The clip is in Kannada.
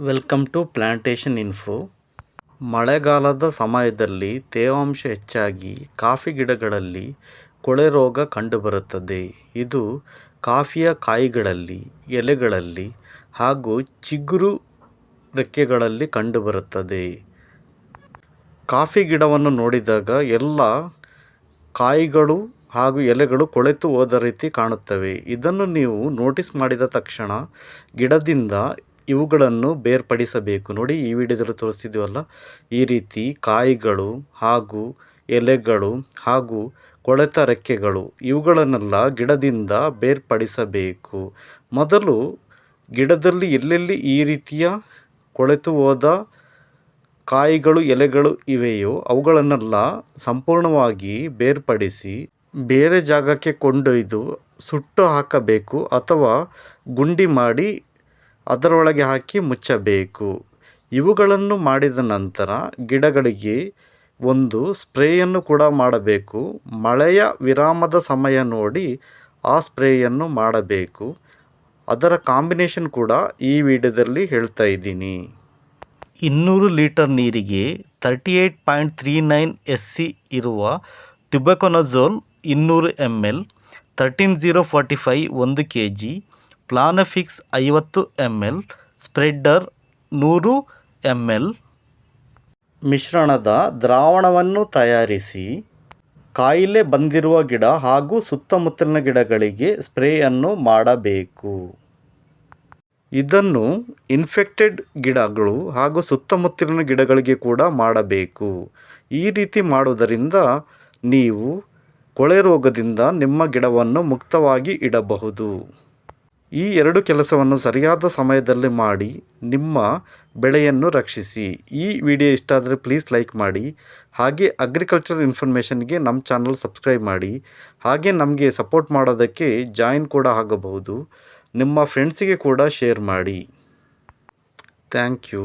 ವೆಲ್ಕಮ್ ಟು ಪ್ಲಾಂಟೇಶನ್ ಇನ್ಫೋ ಮಳೆಗಾಲದ ಸಮಯದಲ್ಲಿ ತೇವಾಂಶ ಹೆಚ್ಚಾಗಿ ಕಾಫಿ ಗಿಡಗಳಲ್ಲಿ ಕೊಳೆ ರೋಗ ಕಂಡುಬರುತ್ತದೆ. ಇದು ಕಾಫಿಯ ಕಾಯಿಗಳಲ್ಲಿ, ಎಲೆಗಳಲ್ಲಿ ಹಾಗೂ ಚಿಗುರು ರೆಕ್ಕೆಗಳಲ್ಲಿ ಕಂಡುಬರುತ್ತದೆ. ಕಾಫಿ ಗಿಡವನ್ನು ನೋಡಿದಾಗ ಎಲ್ಲ ಕಾಯಿಗಳು ಹಾಗೂ ಎಲೆಗಳು ಕೊಳೆತು ಹೋದ ರೀತಿ ಕಾಣುತ್ತವೆ. ಇದನ್ನು ನೀವು ನೋಟಿಸ್ ಮಾಡಿದ ತಕ್ಷಣ ಗಿಡದಿಂದ ಇವುಗಳನ್ನು ಬೇರ್ಪಡಿಸಬೇಕು. ನೋಡಿ, ಈ ವಿಡಿಯೋದಲ್ಲಿ ತೋರಿಸ್ತಿದ್ದೀವಲ್ಲ? ಈ ರೀತಿ ಕಾಯಿಗಳು ಹಾಗೂ ಎಲೆಗಳು ಹಾಗೂ ಕೊಳೆತ ರೆಕ್ಕೆಗಳು, ಇವುಗಳನ್ನೆಲ್ಲ ಗಿಡದಿಂದ ಬೇರ್ಪಡಿಸಬೇಕು. ಮೊದಲು ಗಿಡದಲ್ಲಿ ಎಲ್ಲೆಲ್ಲಿ ಈ ರೀತಿಯ ಕೊಳೆತು ಹೋದ ಕಾಯಿಗಳು, ಎಲೆಗಳು ಇವೆಯೋ, ಅವುಗಳನ್ನೆಲ್ಲ ಸಂಪೂರ್ಣವಾಗಿ ಬೇರ್ಪಡಿಸಿ ಬೇರೆ ಜಾಗಕ್ಕೆ ಕೊಂಡೊಯ್ದು ಸುಟ್ಟು ಹಾಕಬೇಕು ಅಥವಾ ಗುಂಡಿ ಮಾಡಿ ಅದರೊಳಗೆ ಹಾಕಿ ಮುಚ್ಚಬೇಕು. ಇವುಗಳನ್ನು ಮಾಡಿದ ನಂತರ ಗಿಡಗಳಿಗೆ ಒಂದು ಸ್ಪ್ರೇಯನ್ನು ಕೂಡ ಮಾಡಬೇಕು. ಮಳೆಯ ವಿರಾಮದ ಸಮಯ ನೋಡಿ ಆ ಸ್ಪ್ರೇಯನ್ನು ಮಾಡಬೇಕು. ಅದರ ಕಾಂಬಿನೇಷನ್ ಕೂಡ ಈ ವಿಡಿಯೋದಲ್ಲಿ ಹೇಳ್ತಾ ಇದ್ದೀನಿ. ಇನ್ನೂರು ಲೀಟರ್ ನೀರಿಗೆ thirty eight point three nine S C ಇರುವ ಟ್ಯುಬೆಕೊನಜೋಲ್ ಇನ್ನೂರು M L, thirteen zero forty five ಒಂದು ಕೆ ಜಿ ಪ್ಲಾನಫಿಕ್ಸ್ ಐವತ್ತು ಎಂ ಎಲ್, ಸ್ಪ್ರೆಡ್ಡರ್ ನೂರು ಎಂ ಎಲ್. ಮಿಶ್ರಣದ ದ್ರಾವಣವನ್ನು ತಯಾರಿಸಿ ಕಾಯಿಲೆ ಬಂದಿರುವ ಗಿಡ ಹಾಗೂ ಸುತ್ತಮುತ್ತಲಿನ ಗಿಡಗಳಿಗೆ ಸ್ಪ್ರೇಯನ್ನು ಮಾಡಬೇಕು. ಇದನ್ನು ಇನ್ಫೆಕ್ಟೆಡ್ ಗಿಡಗಳು ಹಾಗೂ ಸುತ್ತಮುತ್ತಲಿನ ಗಿಡಗಳಿಗೆ ಕೂಡ ಮಾಡಬೇಕು. ಈ ರೀತಿ ಮಾಡುವುದರಿಂದ ನೀವು ಕೊಳೆ ರೋಗದಿಂದ ನಿಮ್ಮ ಗಿಡವನ್ನು ಮುಕ್ತವಾಗಿ ಇಡಬಹುದು. ಈ ಎರಡು ಕೆಲಸವನ್ನು ಸರಿಯಾದ ಸಮಯದಲ್ಲಿ ಮಾಡಿ ನಿಮ್ಮ ಬೆಳೆಯನ್ನು ರಕ್ಷಿಸಿ. ಈ ವಿಡಿಯೋ ಇಷ್ಟ ಆದರೆ ಪ್ಲೀಸ್ ಲೈಕ್ ಮಾಡಿ. ಹಾಗೆ ಅಗ್ರಿಕಲ್ಚರ್ ಇನ್ಫಾರ್ಮೇಷನ್ಗೆ ನಮ್ಮ ಚಾನಲ್ ಸಬ್ಸ್ಕ್ರೈಬ್ ಮಾಡಿ. ಹಾಗೆ ನಮಗೆ ಸಪೋರ್ಟ್ ಮಾಡೋದಕ್ಕೆ ಜಾಯಿನ್ ಕೂಡ ಆಗಬಹುದು. ನಿಮ್ಮ ಫ್ರೆಂಡ್ಸಿಗೆ ಕೂಡ ಶೇರ್ ಮಾಡಿ. Thank you